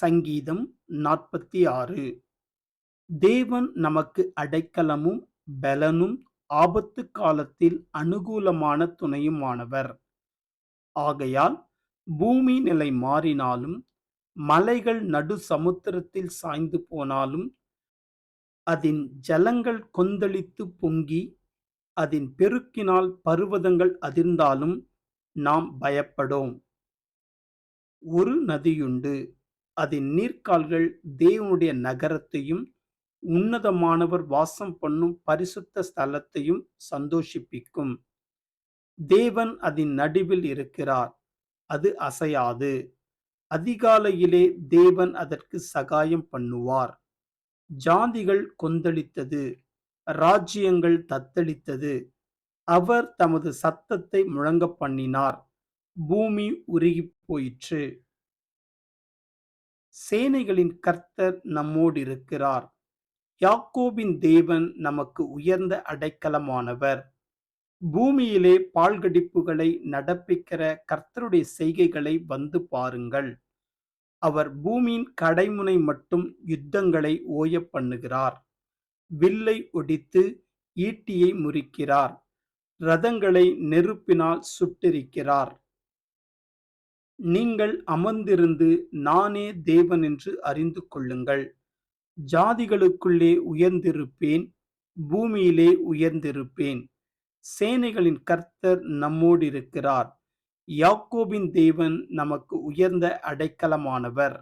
சங்கீதம் நாற்பத்தி ஆறு. தேவன் நமக்கு அடைக்கலமும் பெலனும் ஆபத்து காலத்தில் அனுகூலமான துணையுமானவர். ஆகையால் பூமி நிலை மாறினாலும் மலைகள் நடு சமுத்திரத்தில் சாய்ந்து போனாலும் அதன் ஜலங்கள் கொந்தளித்து பொங்கி அதன் பெருக்கினால் பருவதங்கள் அதிர்ந்தாலும் நாம் பயப்படோம். ஒரு நதியுண்டு. அதன் நீர்க்கால்கள் தேவனுடைய நகரத்தையும் உன்னதமானவர் வாசம் பண்ணும் பரிசுத்த ஸ்தலத்தையும் சந்தோஷிப்பிக்கும். தேவன் அதன் நடுவில் இருக்கிறார். அது அசையாது. அதிகாலையிலே தேவன் அதற்கு சகாயம் பண்ணுவார். ஜாதிகள் கொந்தளித்தது. ராஜ்யங்கள் தத்தளித்தது. அவர் தமது சத்தத்தை முழங்க பண்ணினார். பூமி உருகி போயிற்று. சேனைகளின் கர்த்தர் நம்மோடு இருக்கிறார் யாக்கோபின் தேவன் நமக்கு உயர்ந்த அடைக்கலமானவர். பூமியிலே பால்கடிப்புகளை நடப்பிக்கிற கர்த்தருடைய செய்கைகளை வந்து பாருங்கள். அவர் பூமியின் கடைமுனை மட்டும் யுத்தங்களை ஓய பண்ணுகிறார். வில்லை ஒடித்து ஈட்டியை முறிக்கிறார். ரதங்களை நெருப்பினால் சுட்டெரிக்கிறார். நீங்கள் அமர்ந்திருந்து நானே தேவன் என்று அறிந்து கொள்ளுங்கள். ஜாதிகளுக்குள்ளே உயர்ந்திருப்பேன் பூமியிலே உயர்ந்திருப்பேன். சேனைகளின் கர்த்தர் நம்மோடு இருக்கிறார் யாக்கோபின் தேவன் நமக்கு உயர்ந்த அடைக்கலமானவர்.